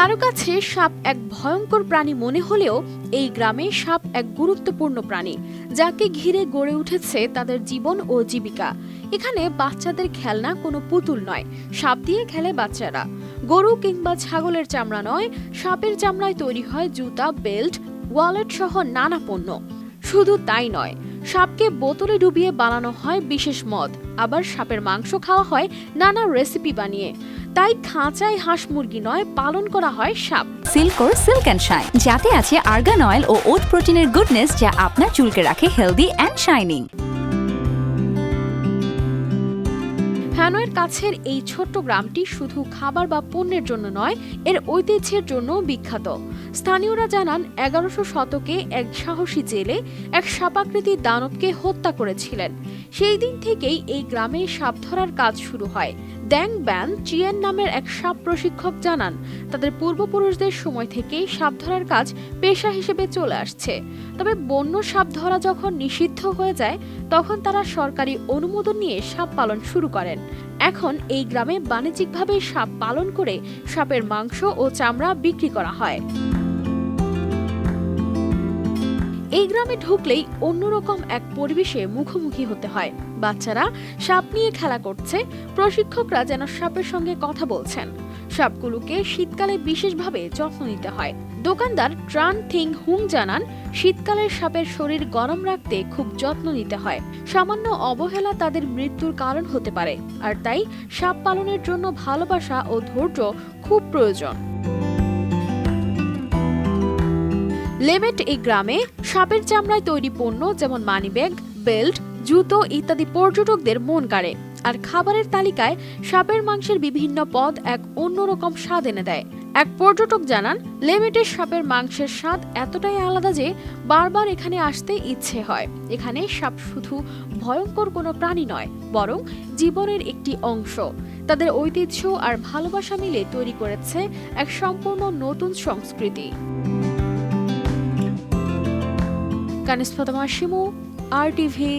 কারও কাছে সাপ এক ভয়ঙ্কর প্রাণী মনে হলেও এই গ্রামে সাপ এক গুরুত্বপূর্ণ প্রাণী, যাকে ঘিরে গড়ে উঠেছে তাদের জীবন ও জীবিকা। এখানে বাচ্চাদের খেলনা কোনো পুতুল নয়, সাপ দিয়ে খেলে বাচ্চারা। গরু কিংবা ছাগলের চামড়া নয়, সাপের চামড়ায় তৈরি হয় জুতা, বেল্ট, ওয়ালেট সহ নানা পণ্য। শুধু তাই নয় সাপকে বোতলে ডুবিয়ে বানানো হয় বিশেষ মদ। আবার সাপের মাংস খাওয়া হয় নানা রেসিপি বানিয়ে। তাই খাঁচায় হাঁস মুরগি নয়, পালন করা হয় সাপ। সিল্কোর সিল্ক অ্যান্ড শাইন যাতে আছে আর্গান অয়েল ও ওট প্রোটিনের গুডনেস যা আপনার চুলকে রাখে হেলদি অ্যান্ড শাইনিং হ্যানয়ের কাছের এই ছোট্ট গ্রামটি শুধু খাবার বা পণ্যের জন্য নয়, এর ঐতিহ্যের জন্য বিখ্যাত। স্থানীয়রা জানান, এগারোশো শতকে এক সাহসী জেলে এক সাপাকৃতি দানবকে হত্যা করেছিলেন। সেই দিন থেকেই এই গ্রামে সাপ ধরার কাজ শুরু হয়। দ্যাং ব্যান চিয়েন নামের এক সাপ প্রশিক্ষক জানান, তাদের পূর্বপুরুষদের সময় থেকেই সাপ ধরার কাজ পেশা হিসেবে চলে আসছে। তবে বন্য সাপ ধরা যখন নিষিদ্ধ হয়ে যায় তখন তারা সরকারি অনুমোদন নিয়ে সাপ পালন শুরু করেন। এখন এই গ্রামে বাণিজ্যিকভাবে সাপ পালন করে সাপের মাংস ও চামড়া বিক্রি করা হয়। এই গ্রামে ঢুকলেই অন্যরকম এক পরিবেশে মুখোমুখি হতে হয়। বাচ্চারা সাপ নিয়ে খেলা করছে, প্রশিক্ষকরা যেন সাপের সঙ্গে কথা বলছেন। সাপগুলোকে শীতকালে বিশেষভাবে যত্ন নিতে হয়। দোকানদার ট্রান থিং হুং জানান শীতকালের সাপের শরীর গরম রাখতে খুব যত্ন নিতে হয়। সামান্য অবহেলা তাদের মৃত্যুর কারণ হতে পারে, আর তাই সাপ পালনের জন্য ভালোবাসা ও ধৈর্য খুব প্রয়োজন। লেমেট এই গ্রামে সাপের চামড়ায় তৈরি পণ্য যেমন মানিব্যাগ, বেল্ট, জুতো ইত্যাদি পর্যটকদের মন কাড়ে আর খাবারের তালিকায় সাপের মাংসের বিভিন্ন পদ এক অন্যরকম স্বাদ এনে দেয়। এক পর্যটক জানান লেমেটের সাপের মাংসের স্বাদ এতটাই আলাদা যে বারবার এখানে আসতে ইচ্ছে হয়। এখানে সাপ শুধু ভয়ঙ্কর কোনো প্রাণী নয়, বরং জীবনের একটি অংশ। তাদের ঐতিহ্য আর ভালোবাসা মিলে তৈরি করেছে এক সম্পূর্ণ নতুন সংস্কৃতি। কানিস শিমু আর টিভি